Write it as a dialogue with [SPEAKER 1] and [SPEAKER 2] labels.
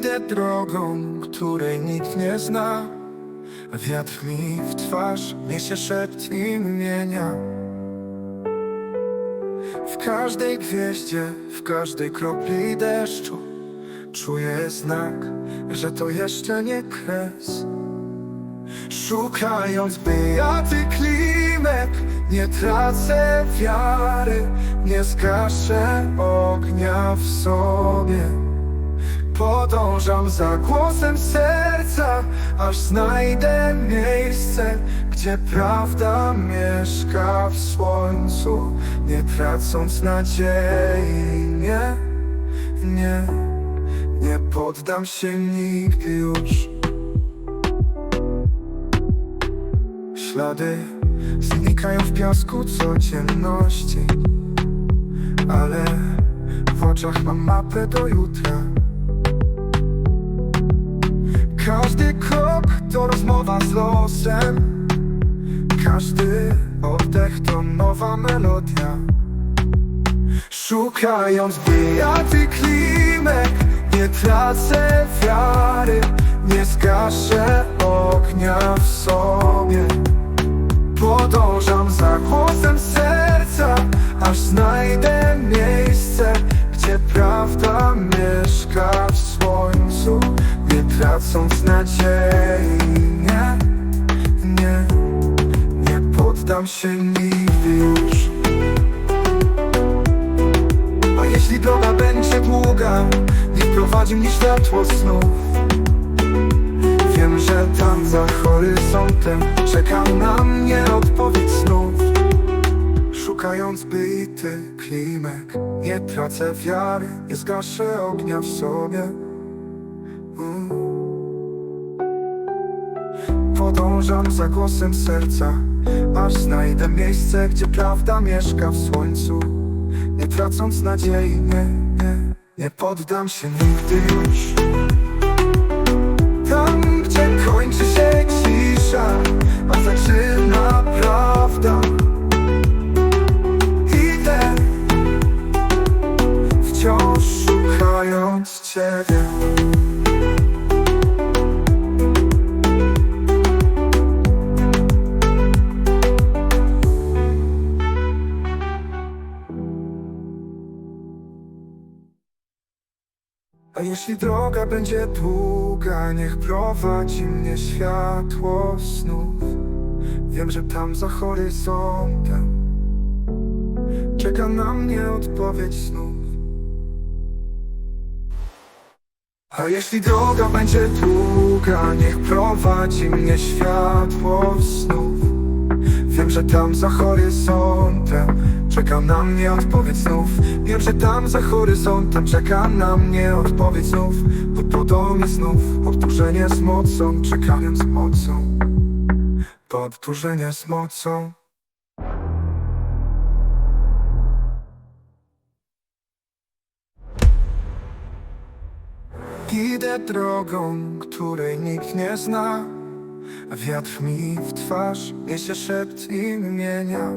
[SPEAKER 1] Idę drogą, której nikt nie zna Wiatr mi w twarz niesie szept imienia. W każdej gwieździe, w każdej kropli deszczu Czuję znak, że to jeszcze nie kres. Szukając beaty klimek Nie tracę wiary Nie zgaszę ognia w sobie Podążam za głosem serca Aż znajdę miejsce Gdzie prawda mieszka w słońcu Nie tracąc nadziei. Nie, nie, nie poddam się nigdy już. Ślady znikają w piasku codzienności Ale w oczach mam mapę do jutra Każdy krok to rozmowa z losem. Każdy oddech to nowa melodia. Szukając beaty klimek Nie tracę wiary Nie zgaszę ognia w sobie. Podążam za głosem serca Aż znajdę tracąc nadziei. Nie, nie, nie poddam się nigdy już. A jeśli droga będzie długa Niech prowadzi mnie światło snów Wiem, że tam za horyzontem Czeka na mnie odpowiedź snów Szukając byty klimek Nie tracę wiary Nie zgaszę ognia w sobie Podążam za głosem serca Aż znajdę miejsce, gdzie prawda mieszka w słońcu. Nie tracąc nadziei, nie, nie Nie poddam się nigdy już A jeśli droga będzie długa, niech prowadzi mnie światło snów. Wiem, że tam za horyzontem czeka na mnie odpowiedź snów. A jeśli droga będzie długa, niech prowadzi mnie światło snów. Wiem, że tam za horyzontem czeka na mnie odpowiedź znów. Wiem, że tam za horyzontem czeka na mnie odpowiedź znów. Podbudą znów, powtórzenie z mocą, czekając z mocą. Powtórzenie z mocą. Idę drogą, której nikt nie zna. Wiatr mi w twarz niesie szept imienia